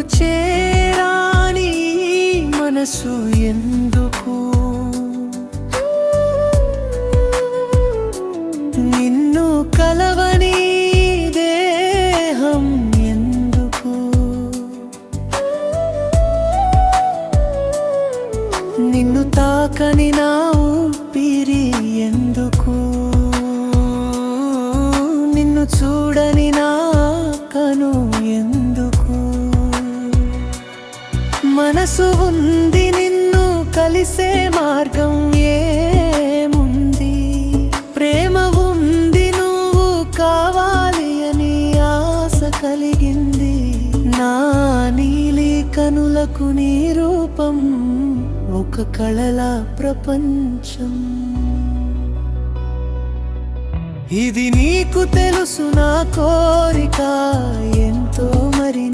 చేరాని మనసు ఎందుకు? నిన్ను కలవని దేహం ఎందుకు? నిన్ను తాకని నా ఊపిరి ఎందుకు? నిన్ను చూడని నా కను ఎందుకు మనసు ఉంది నిన్ను కలిసే మార్గం ఏముంది? ప్రేమ ఉంది నువ్వు కావాలి అని ఆశ కలిగింది. నా నీలి కనులకు నీ రూపం ఒక కళల ప్రపంచం. ఇది నీకు తెలుసు నా కోరిక ఎంతో మరి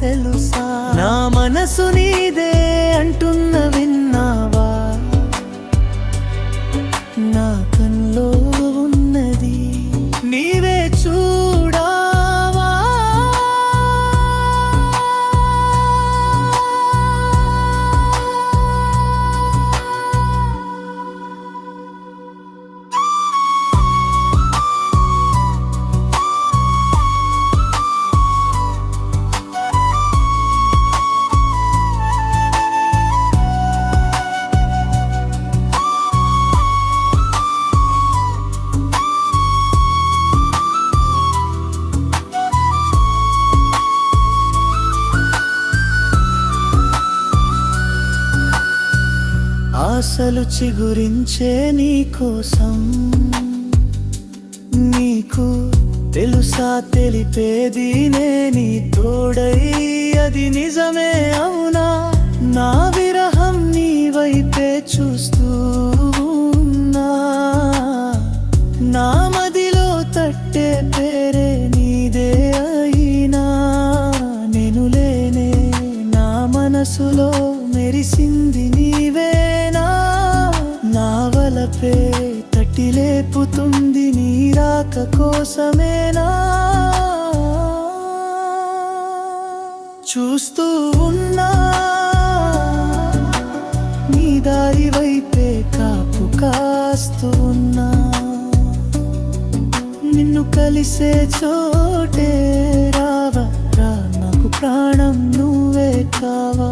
తెలుసా? నా మనసు నీదే ఆశలు చిగురించే నీ కోసం. నీకు తెలుసా తెలిపేది నే నీ తోడై అది నిజమే అవునా? నా విరహం నీ వైపే చూస్తూ నా మదిలో తట్టే పేరే నీదే అయినా. నేను లేనే నా మనసులో మెరిసింది నీవే. వలపే తట్టి లేపుతుంది నీ రాక కోసమేనా? చూస్తూ ఉన్నా నీ దారి వైపే కాపు కాస్తూ ఉన్నా. నిన్ను కలిసే చోటే రావా రా నాకు ప్రాణం నువ్వే కావా.